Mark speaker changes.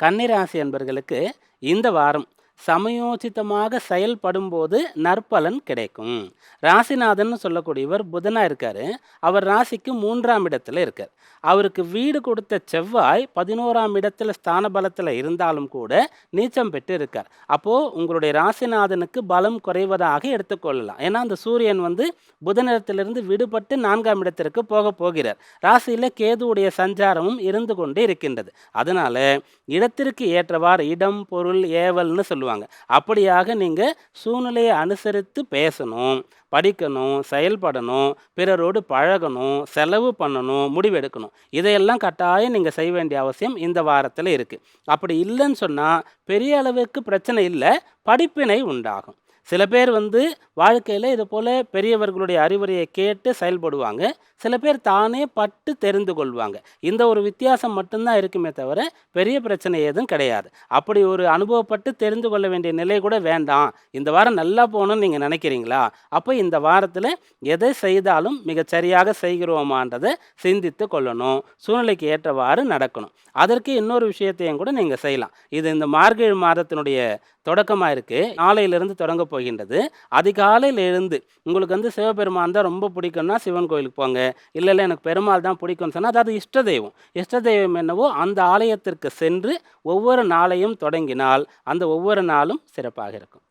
Speaker 1: கன்னிராசி அன்பர்களுக்கு இந்த வாரம் சமயோசிதமாக செயல்படும்போது நற்பலன் கிடைக்கும். ராசிநாதன் சொல்லக்கூடியவர் புதனாக இருக்கார். அவர் ராசிக்கு மூன்றாம் இடத்துல இருக்கார். அவருக்கு வீடு கொடுத்த செவ்வாய் பதினோராம் இடத்துல ஸ்தான பலத்தில் இருந்தாலும் கூட நீச்சம் பெற்று இருக்கார். அப்போது உங்களுடைய ராசிநாதனுக்கு பலம் குறைவதாக எடுத்துக்கொள்ளலாம். ஏன்னா அந்த சூரியன் வந்து புதனிடத்திலிருந்து விடுபட்டு நான்காம் இடத்திற்கு போக போகிறார். ராசியில் கேதுவுடைய சஞ்சாரமும் இருந்து கொண்டே இருக்கின்றது. அதனால் இடத்திற்கு ஏற்றவாறு இடம் பொருள் ஏவல்னு சொல்லுவாங்க. அப்படியாக நீங்கள் சூழ்நிலையை அனுசரித்து பேசணும் படிக்கணும் செயல்படணும் பிறரோடு பழகணும் செலவு பண்ணணும் முடிவெடுக்கணும். இதையெல்லாம் கட்டாயம் நீங்கள் செய்ய வேண்டிய அவசியம் இந்த வாரத்தில் இருக்குது அப்படி இல்லைன்னு சொன்னால் பெரிய அளவுக்கு பிரச்சனை இல்லை படிப்பினை உண்டாகும். சில பேர் வந்து வாழ்க்கையில் இது போல் பெரியவர்களுடைய அறிவுரையை கேட்டு செயல்படுவாங்க. சில பேர் தானே பட்டு தெரிந்து கொள்வாங்க. இந்த ஒரு வித்தியாசம் மட்டும்தான் இருக்குமே தவிர பெரிய பிரச்சனை எதுவும் கிடையாது. அப்படி ஒரு அனுபவப்பட்டு தெரிந்து கொள்ள வேண்டிய நிலை கூட வேண்டாம். இந்த வாரம் நல்லா போகணும்னு நீங்கள் நினைக்கிறீங்களா? அப்போ இந்த வாரத்தில் எதை செய்தாலும் மிகச் சரியாக செய்கிறோமான்றதை சிந்தித்து கொள்ளணும். சூழ்நிலைக்கு ஏற்றவாறு நடக்கணும். அதற்கு இன்னொரு விஷயத்தையும் கூட நீங்கள் செய்யலாம். இது இந்த மார்கழி மாதத்தினுடைய தொடக்கமாக இருக்குது நாளையிலிருந்து தொடங்க போகின்றது. அதிகாலையில் எழுந்து உங்களுக்கு வந்து சிவபெருமான் தான் ரொம்ப பிடிக்கும்னா சிவன் கோயிலுக்கு போங்க. இல்லை இல்லை எனக்கு பெருமாள் தான் பிடிக்கும்னு சொன்னால் அதாவது இஷ்ட தெய்வம். இஷ்ட தெய்வம் என்னவோ அந்த ஆலயத்திற்கு சென்று ஒவ்வொரு நாளையும் தொடங்கினால் அந்த ஒவ்வொரு நாளும் சிறப்பாக இருக்கும்.